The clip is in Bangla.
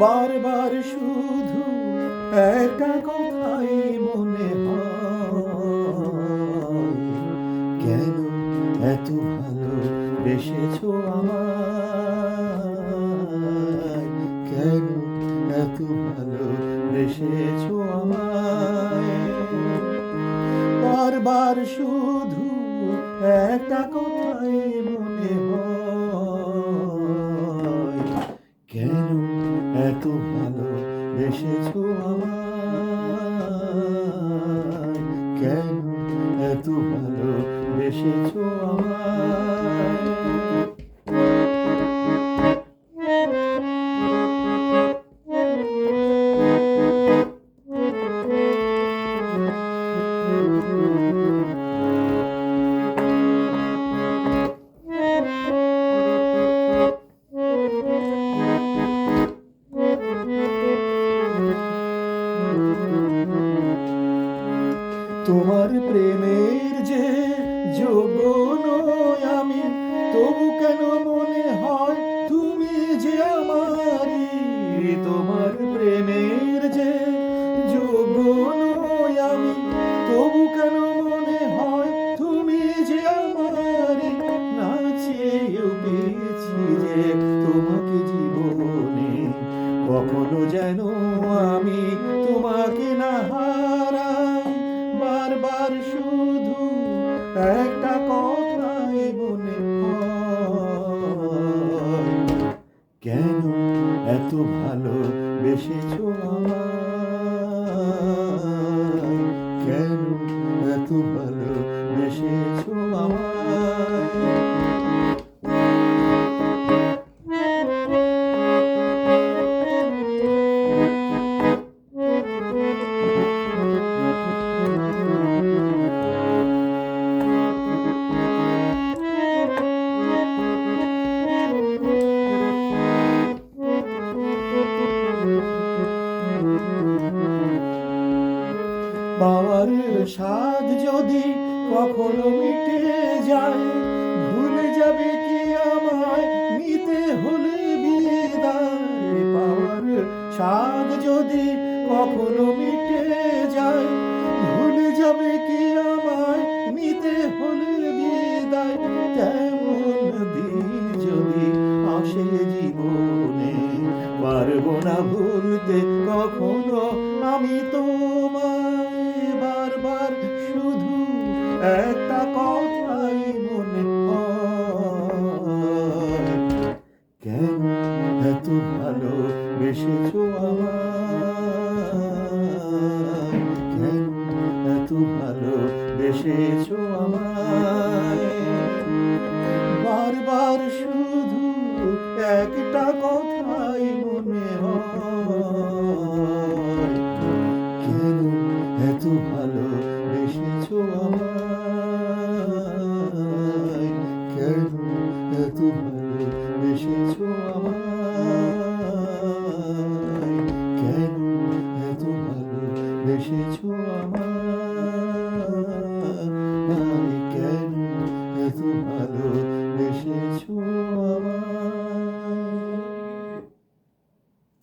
বারবার শুধু একটা কথাই মনে বেসেছো আমায়। কেন এত ভালো বেসেছো আমায়? বারবার শুধু একটা কথাই মনে হয়। কেন এত ভালো বেসেছো আমায়? কেন এত ভালো বেসেছো তোমার প্রেমের যে যোগ্য নই আমি, তবু কেন মনে হয় তুমি যে আমারই? তোমার প্রেমের যে যোগ্য নই আমি, তবু কেন মনে হয় তুমি যে আমারই? না চেয়েও পেয়েছি যে তোমাকে জীবনে কখনো যেন একটা কথাই মনে কেন এত ভালো আমার কেন এত ভালো স্বাদ যদি কখনো মিটে যায়, ভুলে যাবে কি আমায় নিতে হলে বিদায়। পাওয়ার স্বাদ যদি কখনো মিটে যায়, ভুলে যাবে কি আমায় নিতে হলে বিদায়। তেমন দিন যদি আসে জীবনে, পারব না ভুলতে, কখনো আমি তোমায়। একটা কথাই মনে কেন এত ভালো বেসেছো আমায়? কেন এত ভালো বেসেছো আমায়? বারবার শুধু একটা